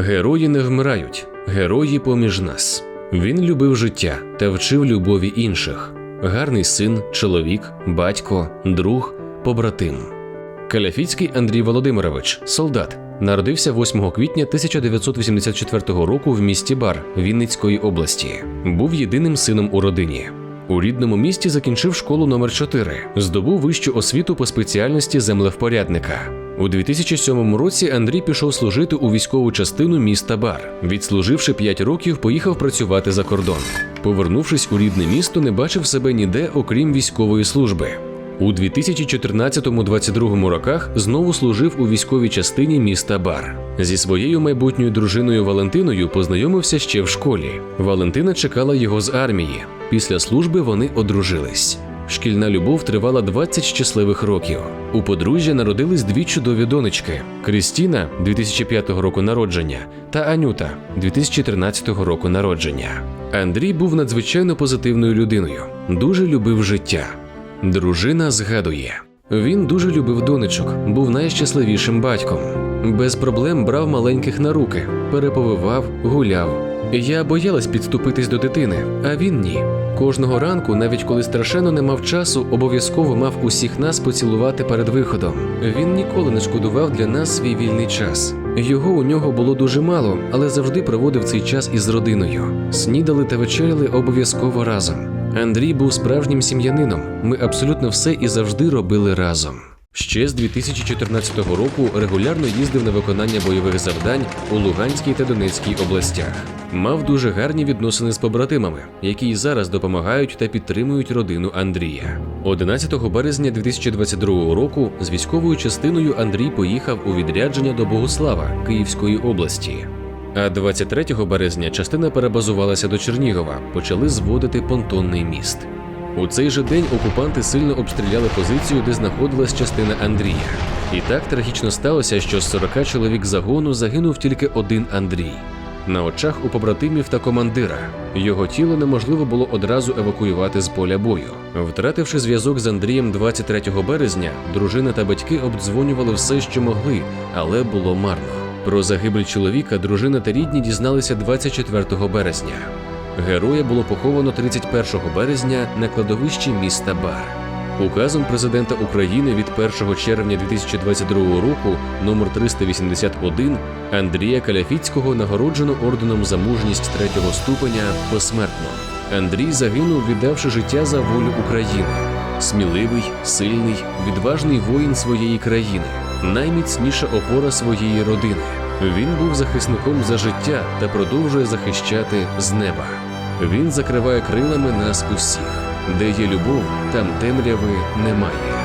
Герої не вмирають, герої поміж нас. Він любив життя та вчив любові інших. Гарний син, чоловік, батько, друг, побратим. Каляфіцький Андрій Володимирович, солдат, народився 8 квітня 1984 року в місті Бар Вінницької області. Був єдиним сином у родині. У рідному місті закінчив школу номер 4 здобув вищу освіту по спеціальності землевпорядника. У 2007 році Андрій пішов служити у військову частину міста Бар. Відслуживши 5 років, поїхав працювати за кордон. Повернувшись у рідне місто, не бачив себе ніде, окрім військової служби. У 2014-22 роках знову служив у військовій частині міста Бар. Зі своєю майбутньою дружиною Валентиною познайомився ще в школі. Валентина чекала його з армії. Після служби вони одружились. Шкільна любов тривала 20 щасливих років. У подружжя народились дві чудові донечки: Крістіна 2005 року народження та Анюта 2013 року народження. Андрій був надзвичайно позитивною людиною, дуже любив життя. Дружина згадує: він дуже любив донечок, був найщасливішим батьком. Без проблем брав маленьких на руки, переповивав, гуляв. Я боялась підступитись до дитини, а він ні. Кожного ранку, навіть коли страшенно не мав часу, обов'язково мав усіх нас поцілувати перед виходом. Він ніколи не шкодував для нас свій вільний час. Його у нього було дуже мало, але завжди проводив цей час із родиною. Снідали та вечеряли обов'язково разом. Андрій був справжнім сім'янином. Ми абсолютно все і завжди робили разом. Ще з 2014 року регулярно їздив на виконання бойових завдань у Луганській та Донецькій областях. Мав дуже гарні відносини з побратимами, які й зараз допомагають та підтримують родину Андрія. 11 березня 2022 року з військовою частиною Андрій поїхав у відрядження до Богослава Київської області. А 23 березня частина перебазувалася до Чернігова, почали зводити понтонний міст. У цей же день окупанти сильно обстріляли позицію, де знаходилась частина Андрія. І так трагічно сталося, що з 40 чоловік загону загинув тільки один Андрій. На очах у побратимів та командира його тіло неможливо було одразу евакуювати з поля бою. Втративши зв'язок з Андрієм 23 березня, дружина та батьки обдзвонювали все, що могли, але було марно. Про загибель чоловіка дружина та рідні дізналися 24 березня. Героя було поховано 31 березня на кладовищі міста Бар. Указом президента України від 1 червня 2022 року номер 381 Андрія Каляфіцького нагороджено орденом за мужність третього ступеня посмертно. Андрій загинув, віддавши життя за волю України. Сміливий, сильний, відважний воїн своєї країни, найміцніша опора своєї родини. Він був захисником за життя та продовжує захищати з неба. Він закриває крилами нас усіх. Де є любов, там темряви немає.